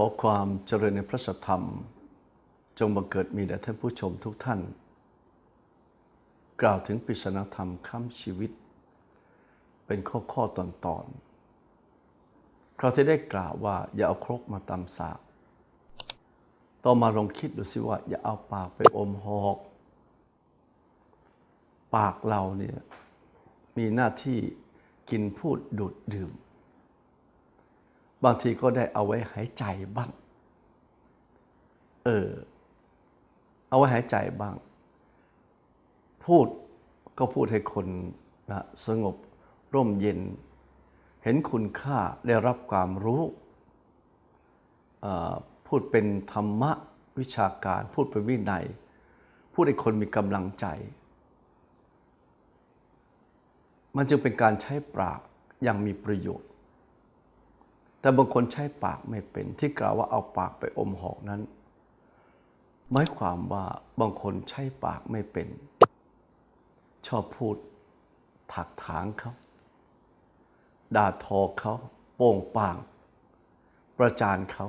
ขอความเจริญในพระสัทธรรม จงบังเกิดมีแด่ท่านผู้ชมทุกท่าน กล่าวถึงปริศนธรรมค้ำชีวิต เป็นข้อข้อตอนตอนๆคราวที่ได้กล่าวว่าอย่าเอาครกมาตำสาต่อมาลองคิดดูสิว่า อย่าเอาปากไปอมหอก ปากเราเนี่ยมีหน้าที่กินพูดดูดดื่ม บางทีก็ได้เอาไว้หายใจบ้าง เออ เอาไว้หายใจบ้าง พูดก็พูดให้คนนะสงบร่มเย็น เห็นคุณค่าได้รับความรู้ พูดเป็นธรรมะวิชาการ พูดเป็นวินัย พูดให้คนมีกำลังใจ มันจึงเป็นการใช้ปากอย่างมีประโยชน์ แต่บางคนใช้ปากไม่เป็นที่กล่าวว่าเอาปากไปอมหอกนั้น หมายความว่าบางคนใช้ปากไม่เป็น ชอบพูดถักถางเขาด่าทอเขาโป่งปาง ประจานเขา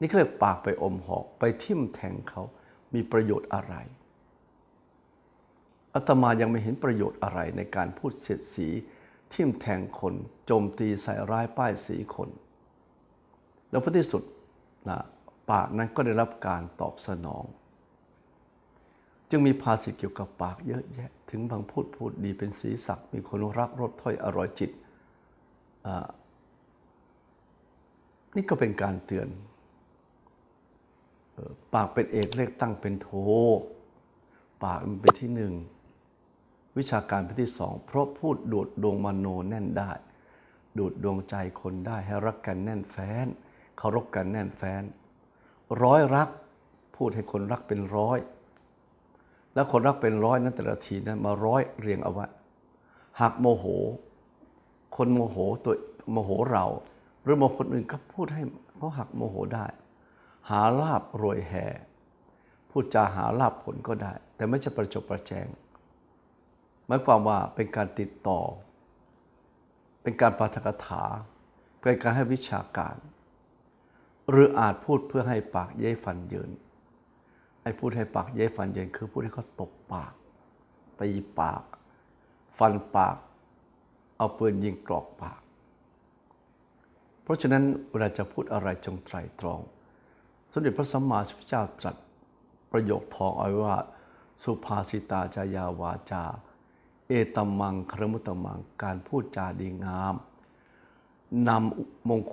นี่เขาเรียกปากไปอมหอกไปทิ่มแทงเขามีประโยชน์อะไรอาตมายังไม่เห็นประโยชน์อะไรในการพูดเสียดสี ทิ่มแทงคนโจมตีใส่ร้ายป้ายสีคน แล้วพที่สุดนะปากนั้นก็ได้รับการตอบสนอง จึงมีภาษิตเกี่ยวกับปากเยอะแยะ ถึงบางพูดพูดดีเป็นสีสักมีคนรักรสถ้อยอร่อยจิต นี่ก็เป็นการเตือน ปากเป็นเอกเรียกตั้งเป็นโท ปากมันเป็นที่หนึ่ง วิชาการเป็นที่สองเพราะพูดดูดดวงมโนแน่นได้ ดูดดวงใจคนได้ให้รักกันแน่นแฟ้นเคารพกันแน่นแฟ้น ร้อยรักพูดให้คนรักเป็นร้อย แล้วคนรักเป็นร้อยนั้นแต่ละทีนั้นมาร้อยเรียงเอาไว้หากโมโห คนโมโหตัวโมโหเรา หรือโมโหคนอื่นก็พูดให้เขาหักโมโหได้ หาลาบรวยแห่พูดจาหาลาบผลก็ได้ แต่ไม่ใช่ประจบประแจง หมายความว่าเป็นการติดต่อ เป็นการปาฐกถาเป็นการให้วิชาการ หรืออาจพูดเพื่อให้ปากเย้ฟันเยินไอ้พูดให้ปากเย้ฟันเยินคือพูดให้เขาตบปากตีปาก ฟันปาก เอาปืนยิงกรอกปาก เพราะฉะนั้นเวลาจะพูดอะไรจงไตรตรอง สมเด็จพระสัมมาสัมพุทธเจ้าตรัสประโยคทองเอาไว้ว่า สุภาษิตาจายาวาจา เอตมังครมุตมัง การพูดจาดีงามนำมงค